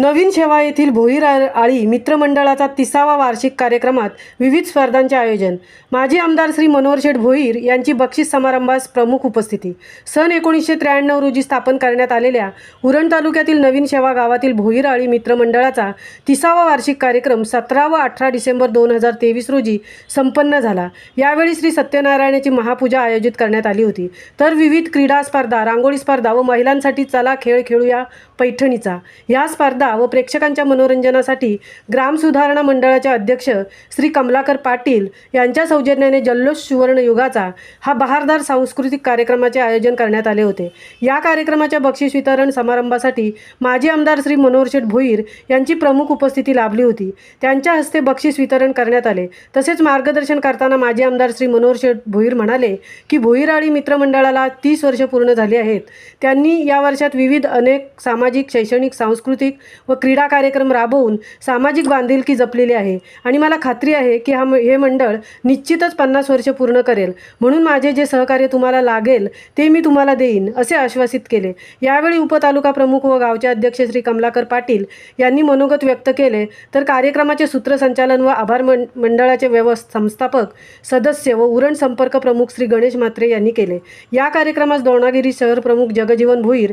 नवीन शेवा येथील भोईर आळी मित्रमंडळाचा तिसावा वार्षिक कार्यक्रमात विविध स्पर्धांचे आयोजन. माजी आमदार श्री मनोहर शेठ भोईर यांची बक्षीस समारंभास प्रमुख उपस्थिती. सन एकोणीसशे त्र्याण्णव रोजी स्थापन करण्यात आलेल्या उरण तालुक्यातील नवीन शेवा गावातील भोईर आळी मित्रमंडळाचा तिसावा वार्षिक कार्यक्रम सतरा व अठरा डिसेंबर दोन हजार तेवीस रोजी संपन्न झाला. यावेळी श्री सत्यनारायणाची महापूजा आयोजित करण्यात आली होती. तर विविध क्रीडा स्पर्धा रांगोळी स्पर्धा व महिलांसाठी चला खेळ खेळूया पैठणीचा. या स्पर्धा व प्रेक्षकांच्या मनोरंजनासाठी ग्राम सुधारणा मंडळाचे अध्यक्ष श्री कमलाकर पाटील यांच्या सौजन्याने जल्लोष सुवर्णयुगाचा हा बहारदार सांस्कृतिक कार्यक्रमाचे आयोजन करण्यात आले होते. या कार्यक्रमाच्या बक्षीस वितरण समारंभासाठी माजी आमदार श्री मनोहर शेठ भोईर यांची प्रमुख उपस्थिती लाभली होती. त्यांच्या हस्ते बक्षीस वितरण करण्यात आले. तसेच मार्गदर्शन करताना माजी आमदार श्री मनोहर शेठ भोईर म्हणाले की भोईराळी मित्रमंडळाला तीस वर्ष पूर्ण झाली आहेत. त्यांनी या वर्षात विविध अनेक सामाजिक शैक्षणिक सांस्कृतिक व क्रीडा कार्यक्रम राबवून सामाजिक बांधिलकी जपलेली आहे. आणि मला खात्री आहे की हा म- हे मंडळ निश्चितच पन्नास वर्ष पूर्ण करेल. म्हणून माझे जे सहकार्य तुम्हाला लागेल ते मी तुम्हाला देईन असे आश्वासित केले. यावेळी उपतालुका प्रमुख व गावचे अध्यक्ष श्री कमलाकर पाटील यांनी मनोगत व्यक्त केले. तर कार्यक्रमाचे सूत्रसंचालन व आभार मंडळाचे व्यवस्थ संस्थापक सदस्य व उरण संपर्क प्रमुख श्री गणेश म्हात्रे यांनी केले. या कार्यक्रमास दोणागिरी शहर प्रमुख Jagjivan Bhoir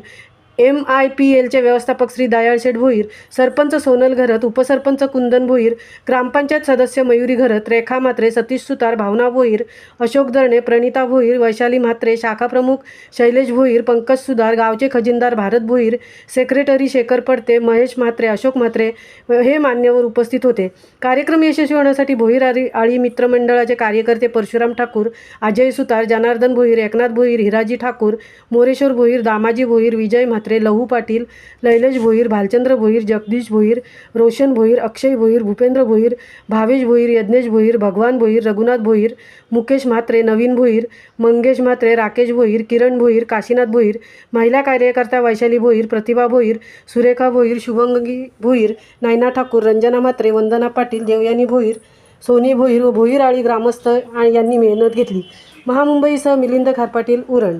M I P एलचे व्यवस्थापक श्री दयाळ शेठ भोईर सरपंच सोनल घरत उपसरपंच कुंदन भोईर ग्रामपंचायत सदस्य मयुरी घरत रेखा म्हात्रे सतीश सुतार भावना भोईर अशोक दरणे प्रणिता भोईर वैशाली म्हात्रे शाखा प्रमुख शैलेश भोईर पंकज सुधार गावचे खजिनदार भारत भोईर सेक्रेटरी शेखर पडते महेश म्हात्रे अशोक म्हात्रे हे मान्यवर उपस्थित होते. कार्यक्रम यशस्वी होण्यासाठी भोईर आळी आळी मित्रमंडळाचे कार्यकर्ते परशुराम ठाकूर अजय सुतार जनार्दन भोईर एकनाथ भोईर हिराजी ठाकूर मोरेश्वर भोईर दामाजी भोईर विजय म्हात्रे लहू पाटील लैलेश भोईर भालचंद्र भोईर जगदीश भोईर रोशन भोईर अक्षय भोईर भूपेंद्र भोईर भावेश भोईर यज्ञेश भोईर भगवान भोईर रघुनाथ भोईर मुकेश म्हात्रे नवीन भोईर मंगेश म्हात्रे राकेश भोईर किरण भोईर काशीनाथ भोईर महिला कार्यकर्ता वैशाली भोईर प्रतिभा भोईर सुरेखा भोईर शुभंगी भोईर नायना ठाकूर रंजना म्हात्रे वंदना पाटील देवयानी भोईर सोनी भोईर व भोईर आळी ग्रामस्थ यांनी मेहनत घेतली. महामुंबईसह मिलिंद खारपाटील उरण